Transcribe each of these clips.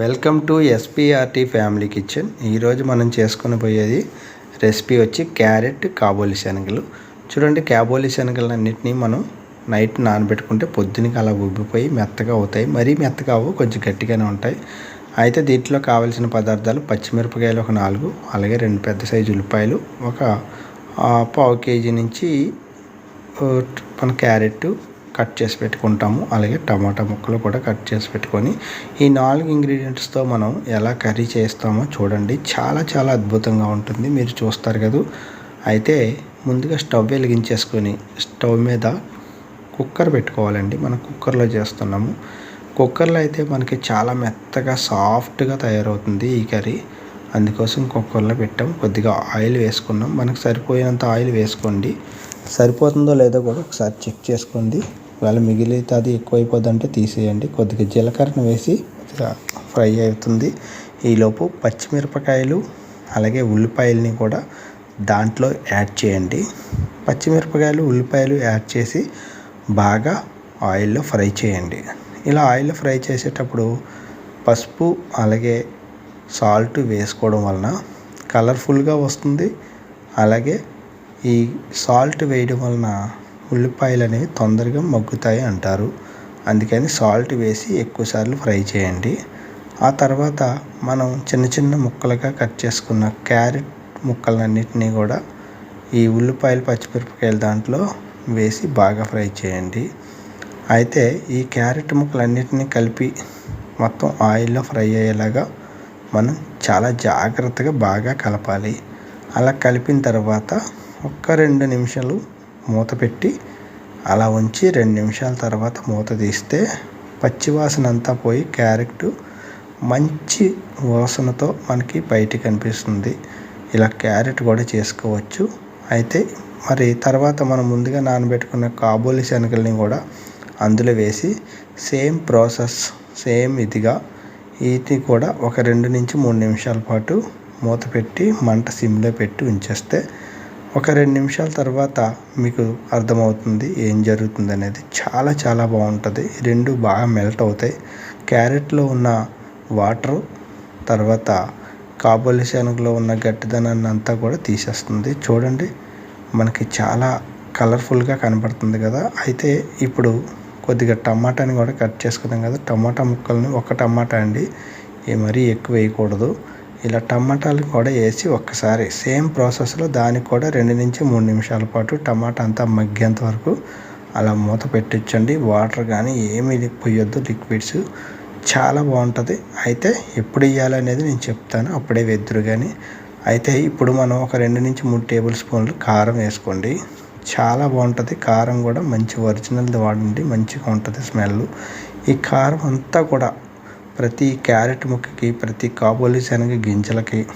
Welcome to SPRT family kitchen ఈరోజు మనం చేసుకుని పోయేది రెసిపీ వచ్చి క్యారెట్ కాబోలి శనగలు. చూడండి కాబోలి శనగలన్నింటినీ మనం నైట్ నానబెట్టుకుంటే పొద్దునకి అలా ఉబ్బిపోయి మెత్తగా అవుతాయి. మరీ మెత్తగా అవ్వు కొంచెం గట్టిగానే ఉంటాయి. అయితే దీంట్లో కావాల్సిన పదార్థాలు పచ్చిమిరపకాయలు ఒక నాలుగు అలాగే రెండు పెద్ద సైజు ఉల్లిపాయలు ఒక పావు కేజీ నుంచి మన క్యారెట్ కట్ చేసి పెట్టుకుంటాము. అలాగే టమాటా ముక్కలు కూడా కట్ చేసి పెట్టుకొని ఈ నాలుగు ఇంగ్రీడియంట్స్తో మనం ఎలా కర్రీ చేస్తామో చూడండి. చాలా చాలా అద్భుతంగా ఉంటుంది. మీరు చూస్తారు కదా. అయితే ముందుగా స్టవ్ వెలిగించేసుకొని స్టవ్ మీద కుక్కర్ పెట్టుకోవాలండి. మనం కుక్కర్లో చేస్తున్నాము. కుక్కర్లో అయితే మనకి చాలా మెత్తగా సాఫ్ట్గా తయారవుతుంది ఈ కర్రీ. అందుకోసం కుక్కర్లో పెట్టాం. కొద్దిగా ఆయిల్ వేసుకున్నాం. మనకు సరిపోయేంత ఆయిల్ వేసుకోండి. సరిపోతుందో లేదో కూడా ఒకసారి చెక్ చేసుకోండి. ఒకవేళ మిగిలితే అది ఎక్కువైపోద్దంటే తీసేయండి. కొద్దిగా జీలకర్రను వేసి ఫ్రై అవుతుంది. ఈలోపు పచ్చిమిరపకాయలు అలాగే ఉల్లిపాయలని కూడా దాంట్లో యాడ్ చేయండి. పచ్చిమిరపకాయలు ఉల్లిపాయలు యాడ్ చేసి బాగా ఆయిల్లో ఫ్రై చేయండి. ఇలా ఆయిల్లో ఫ్రై చేసేటప్పుడు పసుపు అలాగే సాల్ట్ వేసుకోవడం వలన కలర్ఫుల్గా వస్తుంది. అలాగే ఈ సాల్ట్ వేయడం వలన ఉల్లిపాయలు అనేవి తొందరగా మగ్గుతాయి అంటారు. అందుకని సాల్ట్ వేసి ఎక్కువసార్లు ఫ్రై చేయండి. ఆ తర్వాత మనం చిన్న చిన్న ముక్కలుగా కట్ చేసుకున్న క్యారెట్ ముక్కలన్నిటినీ కూడా ఈ ఉల్లిపాయలు పచ్చిమిరపకాయలు దాంట్లో వేసి బాగా ఫ్రై చేయండి. అయితే ఈ క్యారెట్ ముక్కలన్నిటినీ కలిపి మొత్తం ఆయిల్లో ఫ్రై అయ్యేలాగా మనం చాలా జాగ్రత్తగా బాగా కలపాలి. అలా కలిపిన తర్వాత ఒక్క రెండు నిమిషాలు మూత పెట్టి అలా ఉంచి రెండు నిమిషాల తర్వాత మూత తీస్తే పచ్చివాసన అంతా పోయి క్యారెట్ మంచి వాసనతో మనకి బయటికి కనిపిస్తుంది. ఇలా క్యారెట్ కూడా చేసుకోవచ్చు. అయితే మరి తర్వాత మనం ముందుగా నానబెట్టుకున్న కాబూలి శనగల్ని కూడా అందులో వేసి సేమ్ ప్రాసెస్ సేమ్ ఇదిగా వీటిని కూడా ఒక రెండు నుంచి మూడు నిమిషాల పాటు మూత పెట్టి మంట సిమ్లో పెట్టి ఉంచేస్తే ఒక రెండు నిమిషాల తర్వాత మీకు అర్థమవుతుంది ఏం జరుగుతుంది అనేది. చాలా చాలా బాగుంటుంది. రెండు బాగా మెల్ట్ అవుతాయి. క్యారెట్లో ఉన్న వాటర్ తర్వాత కాబూలి శనగలో ఉన్న గట్టిదనాన్ని అంతా కూడా తీసేస్తుంది. చూడండి మనకి చాలా కలర్ఫుల్గా కనబడుతుంది కదా. అయితే ఇప్పుడు కొద్దిగా టమాటాని కూడా కట్ చేసుకున్నాం కదా. టమాటా ముక్కల్ని ఒక టమాటా అండి. ఏ మరీ ఎక్కువ వేయకూడదు. ఇలా టమాటాలు కూడా వేసి ఒక్కసారి సేమ్ ప్రాసెస్లో దానికి కూడా రెండు నుంచి మూడు నిమిషాల పాటు టమాటా అంతా మగ్గేంత వరకు అలా మూత పెట్టించండి. వాటర్ కానీ ఏమీ పోయొద్దు లిక్విడ్స్. చాలా బాగుంటుంది. అయితే ఎప్పుడు వేయాలనేది నేను చెప్తాను. అప్పుడే వెద్దురు కానీ. అయితే ఇప్పుడు మనం ఒక రెండు నుంచి మూడు టేబుల్ స్పూన్లు కారం వేసుకోండి. చాలా బాగుంటుంది. కారం కూడా మంచి ఒరిజినల్ది వాడండి. మంచిగా ఉంటుంది స్మెల్ ఈ కారం అంతా కూడా ప్రతి క్యారెట్ ముక్కకి ప్రతి కాబోలి శనగ గింజలకి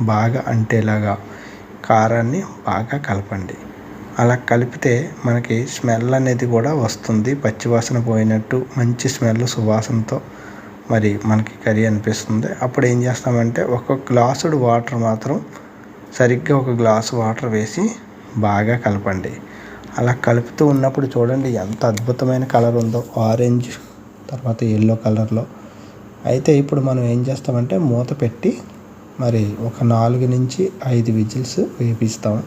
బాగా అంటేలాగా కారాన్ని బాగా కలపండి. అలా కలిపితే మనకి స్మెల్ అనేది కూడా వస్తుంది. పచ్చివాసన పోయినట్టు మంచి స్మెల్ సువాసనతో మరి మనకి కర్రీ అనిపిస్తుంది. అప్పుడు ఏం చేస్తామంటే ఒక గ్లాసుడు వాటర్ మాత్రం సరిగ్గా ఒక గ్లాసు వాటర్ వేసి బాగా కలపండి. అలా కలుపుతూ ఉన్నప్పుడు చూడండి ఎంత అద్భుతమైన కలర్ ఉందో. ఆరెంజ్ తర్వాత ఎల్లో కలర్లో అయితే ఇప్పుడు మనం ఏం చేస్తామంటే మూత పెట్టి మరి ఒక నాలుగు నుంచి ఐదు విజిల్స్ వేపిస్తాం.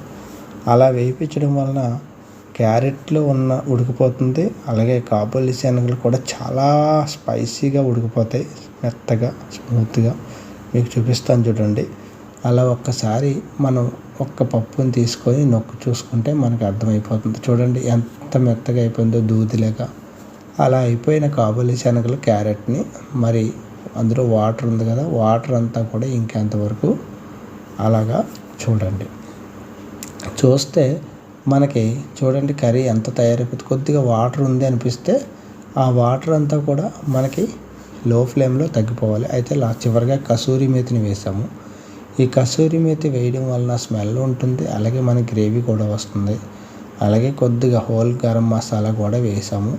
అలా వేయించడం వలన క్యారెట్లో ఉన్న ఉడికిపోతుంది. అలాగే కాబూలి శనగలు కూడా చాలా స్పైసీగా ఉడికిపోతాయి. మెత్తగా స్మూత్గా. మీకు చూపిస్తాను చూడండి. అలా ఒక్కసారి మనం ఒక్క పప్పుని తీసుకొని నొక్కు చూసుకుంటే మనకు అర్థమైపోతుంది. చూడండి ఎంత మెత్తగా అయిపోయిందో దూదిలేక అలా అయిపోయిన కాబూలి శనగలు క్యారెట్ని మరి అందులో వాటర్ ఉంది కదా వాటర్ అంతా కూడా ఇంకెంతవరకు అలాగా చూడండి. చూస్తే మనకి చూడండి కర్రీ ఎంత తయారైపోతుంది కొద్దిగా వాటర్ ఉంది అనిపిస్తే ఆ వాటర్ అంతా కూడా మనకి లో ఫ్లేమ్లో తగ్గిపోవాలి. అయితే లా చివరిగా కసూరి మేతిని వేసాము. ఈ కసూరి మేతి వేయడం వలన స్మెల్ ఉంటుంది అలాగే మన గ్రేవీ కూడా వస్తుంది. అలాగే కొద్దిగా హోల్ గరం మసాలా కూడా వేసాము.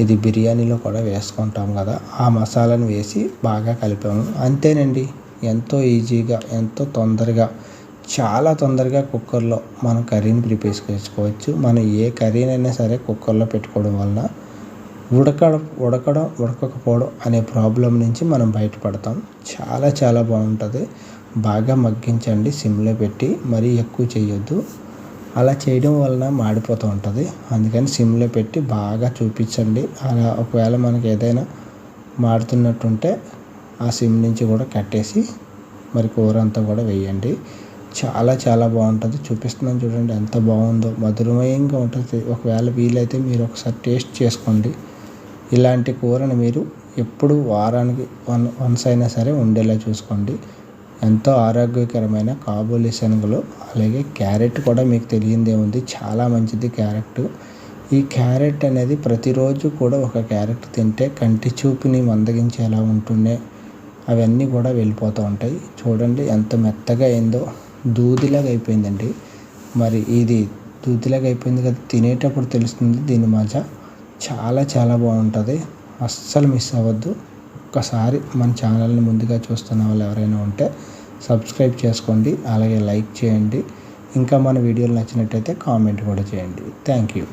ఇది బిర్యానీలో కూడా వేసుకుంటాం కదా. ఆ మసాలాను వేసి బాగా కలిపాము. అంతేనండి ఎంతో ఈజీగా ఎంతో తొందరగా చాలా తొందరగా కుక్కర్లో మనం కర్రీని ప్రిపేర్ చేసుకోవచ్చు. మనం ఏ కర్రీనైనా సరే కుక్కర్లో పెట్టుకోవడం వలన ఉడకడం ఉడకడం ఉడకకపోవడం అనే ప్రాబ్లం నుంచి మనం బయటపడతాం. చాలా చాలా బాగుంటుంది. బాగా మగ్గించండి సిమ్లో పెట్టి మరీ ఎక్కువ చేయొద్దు. అలా చేయడం వలన మాడిపోతూ ఉంటుంది. అందుకని సిమ్లో పెట్టి బాగా చూపించండి. అలా ఒకవేళ మనకి ఏదైనా మాడుతున్నట్టుంటే ఆ సిమ్ నుంచి కూడా కట్టేసి మరి కూర అంతా కూడా వేయండి. చాలా చాలా బాగుంటుంది. చూపిస్తున్నాను చూడండి ఎంత బాగుందో. మధురమయంగా ఉంటుంది. ఒకవేళ వీలైతే మీరు ఒకసారి టేస్ట్ చేసుకోండి. ఇలాంటి కూరని మీరు ఎప్పుడు వారానికి వన్ వన్స్ అయినా సరే ఉండేలా చూసుకోండి. ఎంతో ఆరోగ్యకరమైన కాబూలి శనగలు అలాగే క్యారెట్ కూడా మీకు తెలియదే ఉంది. చాలా మంచిది క్యారెట్. ఈ క్యారెట్ అనేది ప్రతిరోజు కూడా ఒక క్యారెట్ తింటే కంటి చూపుని మందగించేలా ఉంటుండే. అవన్నీ కూడా వెళ్ళిపోతూ ఉంటాయి. చూడండి ఎంత మెత్తగా అయిందో. దూదిలాగా అయిపోయిందండి. మరి ఇది దూదిలాగా అయిపోయింది కదా తినేటప్పుడు తెలుస్తుంది దీని మజా. చాలా చాలా బాగుంటుంది. అస్సలు మిస్ అవ్వద్దు. ఒక్కసారి మన ఛానల్ని ముందుగా చూస్తున్న వాళ్ళు ఎవరైనా ఉంటే సబ్స్క్రైబ్ చేసుకోండి అలాగే లైక్ చేయండి. ఇంకా మన వీడియోలు నచ్చినట్టయితే కామెంట్ కూడా చేయండి. Thank you.